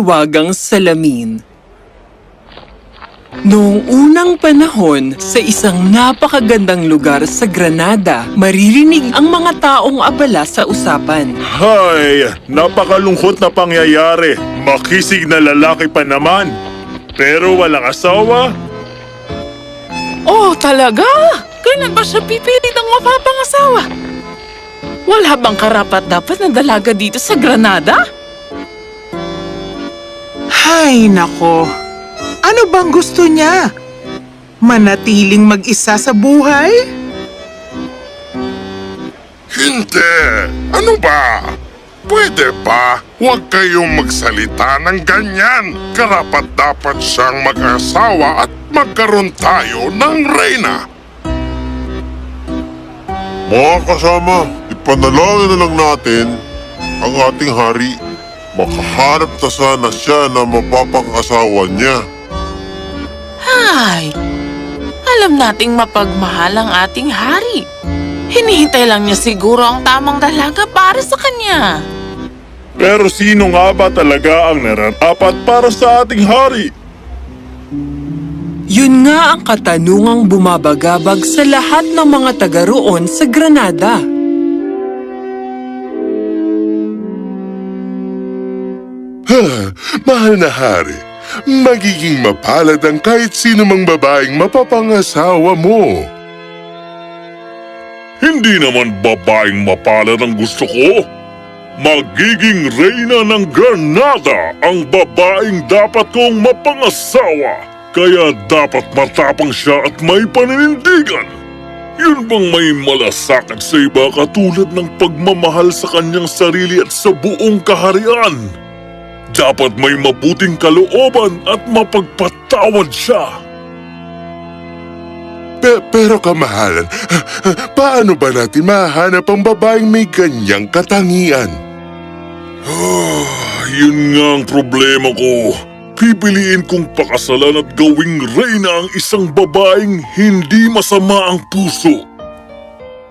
mahiwagang salamin. Noong unang panahon, sa isang napakagandang lugar sa Granada, maririnig ang mga taong abala sa usapan. Hay, napakalungkot na pangyayari. Makisig na lalaki pa naman. Pero walang asawa? Oh, talaga? Kailan ba siya pipilit ang mapapangasawa? Wala bang karapat dapat na dalaga dito sa Granada? Hay nako, ano bang gusto niya? Manatiling mag-isa sa buhay? Hindi! Ano ba? Pwede ba? Huwag kayong magsalita ng ganyan. Karapat dapat siyang mag-asawa at magkaroon tayo ng reyna. Mga kasama, ipanalangin na lang natin ang ating hari. Makahanap na sana siya na mapapang-asawa niya. Ay, alam nating mapagmahal ang ating hari. Hinihintay lang niya siguro ang tamang dalaga para sa kanya. Pero sino nga ba talaga ang nararapat para sa ating hari? Yun nga ang katanungang bumabagabag sa lahat ng mga taga roon sa Granada. Mahal na hari, magiging mapalad ang kahit sino mang babaeng mapapangasawa mo. Hindi naman babaeng mapalad ang gusto ko. Magiging reyna ng Granada ang babaeng dapat kong mapangasawa. Kaya dapat matapang siya at may paninindigan. Yun bang may malasakit sa iba katulad ng pagmamahal sa kanyang sarili at sa buong kaharian? Dapat may mabuting kalooban at mapagpatawad siya. Pe- pero kamahalan, paano ba natin mahanap ang babaeng may ganyang katangian? Ah, yun nga ang problema ko. Pipiliin kong pakasalan at gawing reyna ang isang babaeng hindi masama ang puso.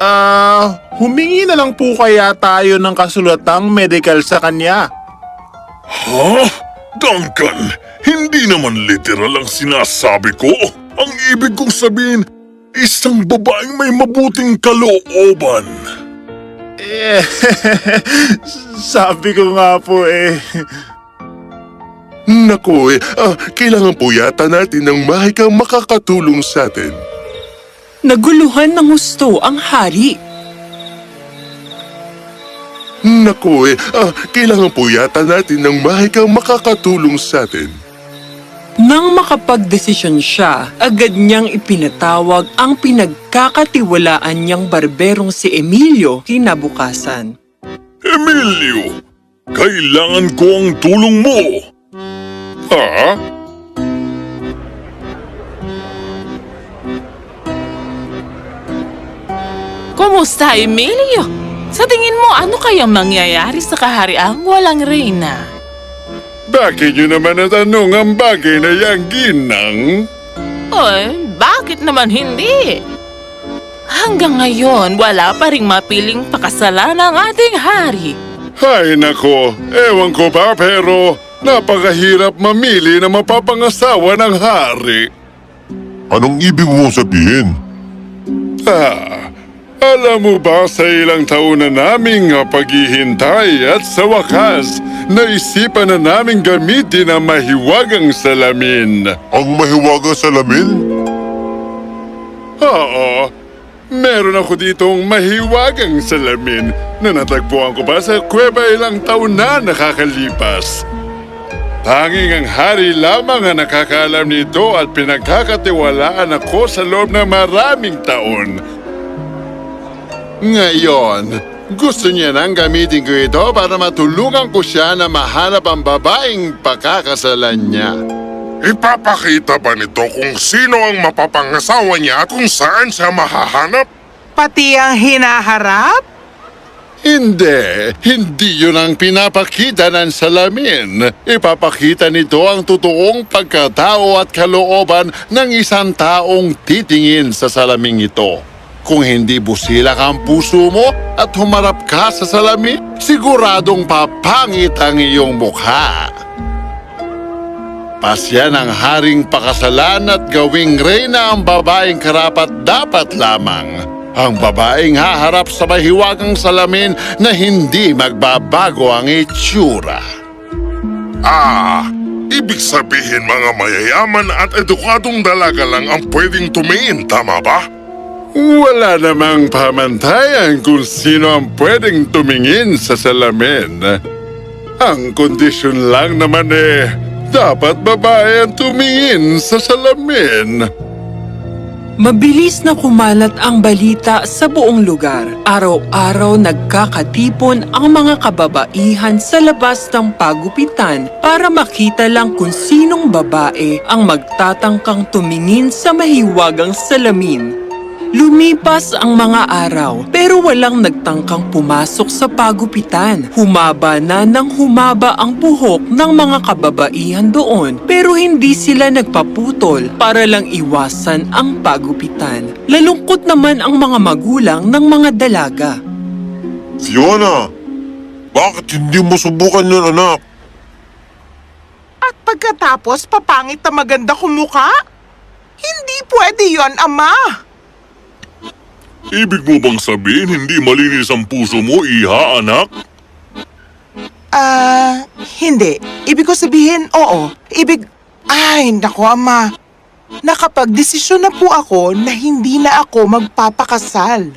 Ah, humingi na lang po kaya tayo ng kasulatang medical sa kanya. Ha? Duncan, hindi naman literal ang sinasabi ko. Ang ibig kong sabihin, isang babaeng may mabuting kalooban. Eh, sabi ko nga po eh. Naku eh, ah, kailangan po yata natin ng mahikang makakatulong sa atin. Naguluhan ng husto ang hari. Naku eh, ah, kailangan po yata natin ng mahikang makakatulong sa atin. Nang makapagdesisyon siya, agad niyang ipinatawag ang pinagkakatiwalaan niyang barberong si Emilio kinabukasan. Emilio, kailangan ko ang tulong mo. Ha? Kumusta, Emilio? Sa tingin mo, ano kayang mangyayari sa kahariang walang reyna? Bakit nyo naman natanong ang bagay na yan, Ginang? Oy, bakit naman hindi? Hanggang ngayon, wala pa ring mapiling pakasalan ang ating hari. Hay nako, ewan ko ba pero napakahirap mamili na mapapangasawa ng hari. Anong ibig mong sabihin? Ah, alam mo ba sa ilang taon na naming paghihintay at sa wakas, naisipan na naming gamitin ang mahiwagang salamin. Ang mahiwagang salamin? Oo, meron ako ditong mahiwagang salamin na natagpuan ko pa sa kuweba ilang taon na nakakalipas. Tanging ang hari lamang ang nakakaalam nito at pinagkakatiwalaan ako sa loob ng maraming taon. Ngayon, gusto niya nang gamitin ko ito para matulungan ko siya na mahanap ang babaeng pakakasalan niya. Ipapakita ba nito kung sino ang mapapangasawa niya at kung saan siya mahahanap? Pati ang hinaharap? Hindi, hindi yun ang pinapakita ng salamin. Ipapakita nito ang totoong pagkatao at kalooban ng isang taong titingin sa salaming ito. Kung hindi busilak ang puso mo at humarap ka sa salamin, siguradong papangit ang iyong mukha. Pasya ng haring pakasalan at gawing reyna ang babaeng karapat dapat lamang. Ang babaeng haharap sa mahiwagang salamin na hindi magbabago ang itsura. Ah, ibig sabihin mga mayayaman at edukadong dalaga lang ang pwedeng tumingin, tama ba? Wala namang pamantayan kung sino ang pwedeng tumingin sa salamin. Ang kondisyon lang naman eh, dapat babae ang tumingin sa salamin. Mabilis na kumalat ang balita sa buong lugar. Araw-araw nagkakatipon ang mga kababaihan sa labas ng pagupitan para makita lang kung sinong babae ang magtatangkang tumingin sa mahiwagang salamin. Lumipas ang mga araw pero walang nagtangkang pumasok sa pagupitan. Humaba na ng humaba ang buhok ng mga kababaihan doon pero hindi sila nagpaputol para lang iwasan ang pagupitan. Lalungkot naman ang mga magulang ng mga dalaga. Fiona, bakit hindi mo subukan yun, anak? At pagkatapos, papangit na maganda kumuka? Hindi pwede yon ama. Ibig mo bang sabihin hindi malinis ang puso mo, iha, anak? Ah, hindi. Ibig ko sabihin, oo. Ibig... Ay, naku ama. Nakapag-desisyon na po ako na hindi na ako magpapakasal.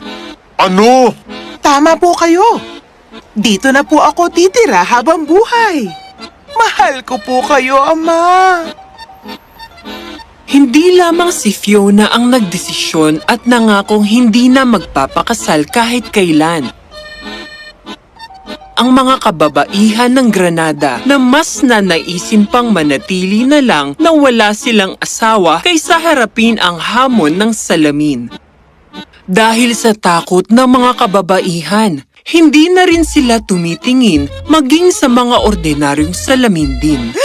Ano? Tama po kayo. Dito na po ako titira habang buhay. Mahal ko po kayo, ama. Hindi lamang si Fiona ang nagdesisyon at nangakong hindi na magpapakasal kahit kailan. Ang mga kababaihan ng Granada na mas nanaisin pang manatili na lang na wala silang asawa kaysa harapin ang hamon ng salamin. Dahil sa takot ng mga kababaihan, hindi na rin sila tumitingin maging sa mga ordinaryong salamin din.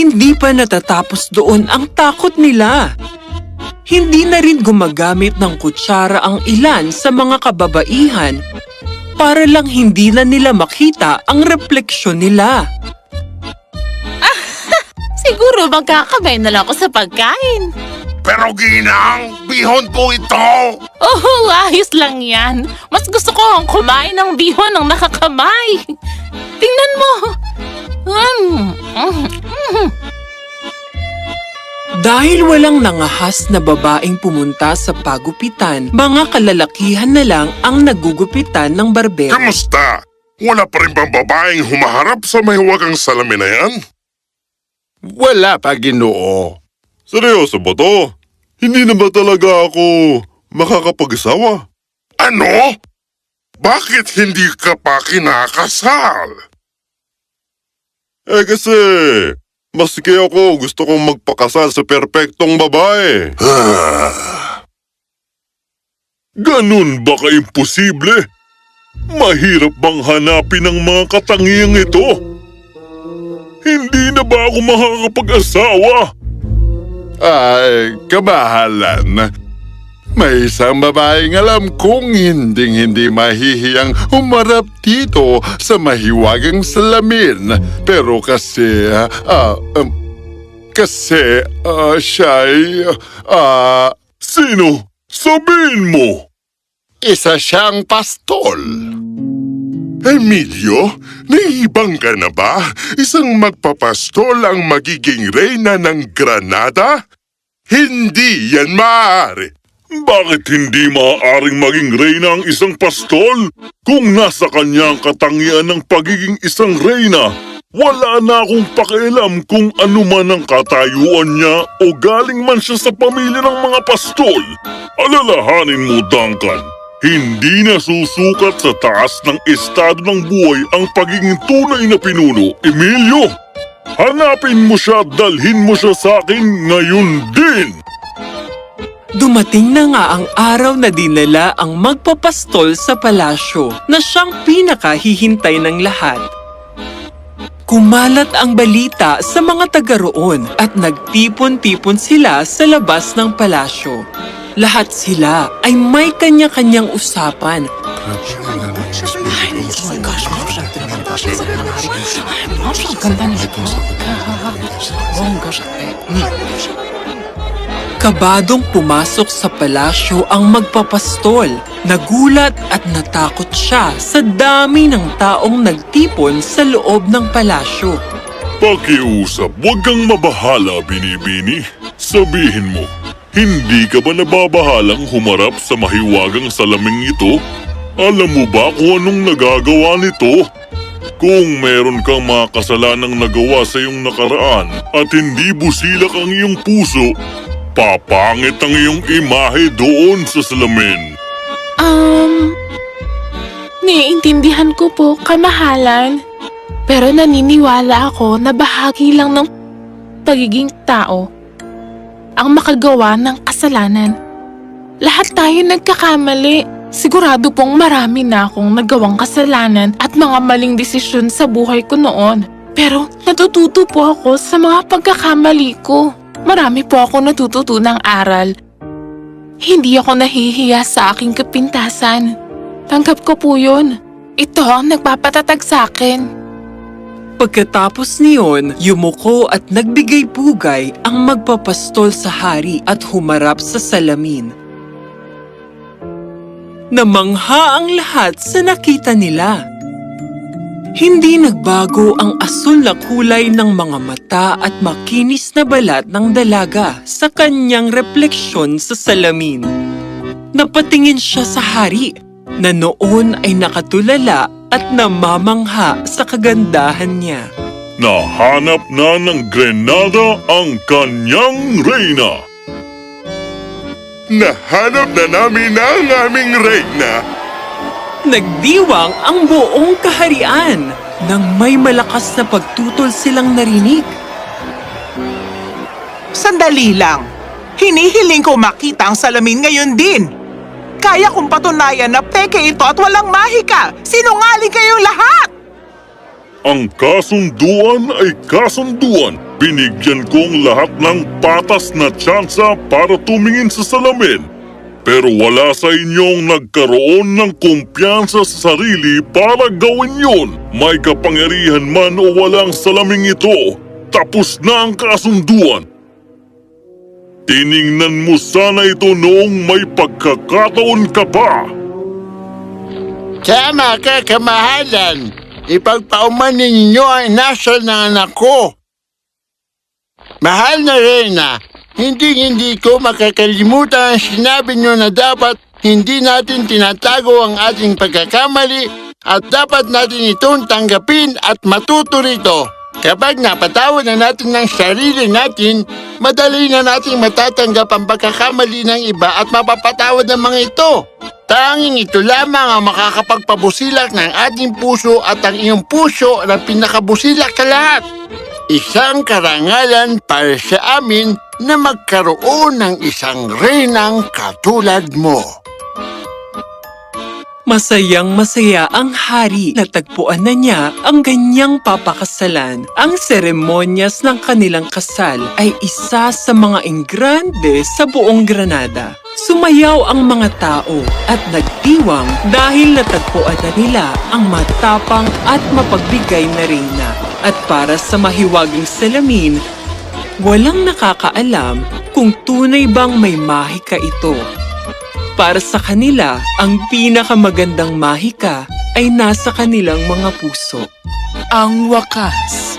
Hindi pa natatapos doon ang takot nila. Hindi na rin gumagamit ng kutsara ang ilan sa mga kababaihan para lang hindi na nila makita ang refleksyon nila. Siguro magkakabay na lang ako sa pagkain. Pero ginang, bihon po ito! Oh, ayos lang yan. Mas gusto ko ang kumain ng bihon ng nakakamay. Tingnan mo. Dahil walang nangahas na babaeng pumunta sa pagupitan, mga kalalakihan na lang ang nagugupitan ng barbero. Kamusta? Wala pa rin bang babaeng humaharap sa mahiwagang salamin na yan? Wala pa ginoo. Seryoso ba to? Hindi na ba talaga ako makakapag-asawa? Ano? Bakit hindi ka pa kinakasal? Eh kasi, maski ako gusto kong magpakasal sa perpektong babae. Ganun ba ka-imposible? Mahirap bang hanapin ang mga katangiang ito? Hindi na ba ako makakapag-asawa? Ay, kabahalan. May isang babaeng alam kong hinding-hindi mahihiyang humarap dito sa mahiwagang salamin. Pero kasi, ah, um, kasi, ah, siya'y, ah, Sino? Sabihin mo! isa siyang pastol. Emilio, naihibang ka na ba? Isang magpapastol ang magiging reyna ng Granada? Hindi yan maaari. Bakit hindi maaaring maging reyna ang isang pastol? Kung nasa kanya ang katangian ng pagiging isang reyna, wala na akong pakialam kung ano man ang katayuan niya o galing man siya sa pamilya ng mga pastol. Alalahanin mo, Duncan, hindi na susukat sa taas ng estado ng buhay ang pagiging tunay na pinuno, Emilio. Hanapin mo siya at dalhin mo siya sa akin ngayon din. Dumating na nga ang araw na dinala ang magpapastol sa palasyo na siyang pinakahihintay ng lahat. Kumalat ang balita sa mga taga roon at nagtipon-tipon sila sa labas ng palasyo. Lahat sila ay may kanya-kanyang usapan. Nito. Bongga. Kabadong pumasok sa palasyo ang magpapastol. Nagulat at natakot siya sa dami ng taong nagtipon sa loob ng palasyo. Pakiusap, huwag kang mabahala, Binibini. Sabihin mo, hindi ka ba nababahalang humarap sa mahiwagang salaming ito? Alam mo ba kung anong nagagawa nito? Kung meron kang mga kasalanang nagawa sa iyong nakaraan at hindi busilak ang iyong puso, papangit ang iyong imahe doon sa salamin. Um, niintindihan ko po, kamahalan. Pero naniniwala ako na bahagi lang ng pagiging tao ang makagawa ng kasalanan. Lahat tayo nagkakamali. Sigurado pong marami na akong nagawang kasalanan at mga maling desisyon sa buhay ko noon. Pero natututo po ako sa mga pagkakamali ko. Marami po ako natututunang aral hindi ako nahihiya sa aking kapintasan. Tanggap ko po yun. Ito ang nagpapatatag sa akin. Pagkatapos niyon, yumuko at nagbigay pugay ang magpapastol sa hari at humarap sa salamin. Namangha ang lahat sa nakita nila. Hindi nagbago ang asul na kulay ng mga mata at makinis na balat ng dalaga sa kanyang refleksyon sa salamin. Napatingin siya sa hari na noon ay nakatulala at namamangha sa kagandahan niya. Nahanap na ng Grenada ang kanyang reyna. Nahanap na namin ang aming reyna. Nagdiwang ang buong kaharian nang may malakas na pagtutol silang narinig. Sandali lang. Hinihiling ko makita ang salamin ngayon din. Kaya kong patunayan na peke ito at walang mahika. Sinungaling kayong lahat! Ang kasunduan ay kasunduan. Binigyan kong lahat ng patas na tsansa para tumingin sa salamin. Pero wala sa inyong nagkaroon ng kumpiyansa sa sarili para gawin yon. May kapangyarihan man o walang salaming ito, tapos na ang kasunduan. Tiningnan mo sana ito noong may pagkakataon ka pa. Tama ka, kamahalan. Ipagpauman ninyo ang inasal ng anak ko. Mahal na Reyna, hindi-hindi ko makakalimutan ang sinabi nyo na dapat hindi natin tinatago ang ating pagkakamali at dapat natin itong tanggapin at matuto rito. Kapag napatawad na natin ng sarili natin, madali na nating matatanggap ang pagkakamali ng iba at mapapatawad ang mga ito. Tanging ito lamang ang makakapagpabusilak ng ating puso at ang iyong puso na pinakabusilak sa lahat. Isang karangalan para sa amin na magkaroon ng isang reynang katulad mo. Masayang masaya ang hari na tagpuan na niya ang ganyang papakasalan. Ang seremonyas ng kanilang kasal ay isa sa mga ingrande sa buong Granada. Sumayaw ang mga tao at nagdiwang dahil natagpuan na nila ang matapang at mapagbigay na reyna. At para sa mahiwagang salamin, walang nakakaalam kung tunay bang may mahika ito. Para sa kanila, ang pinakamagandang mahika ay nasa kanilang mga puso. Ang wakas.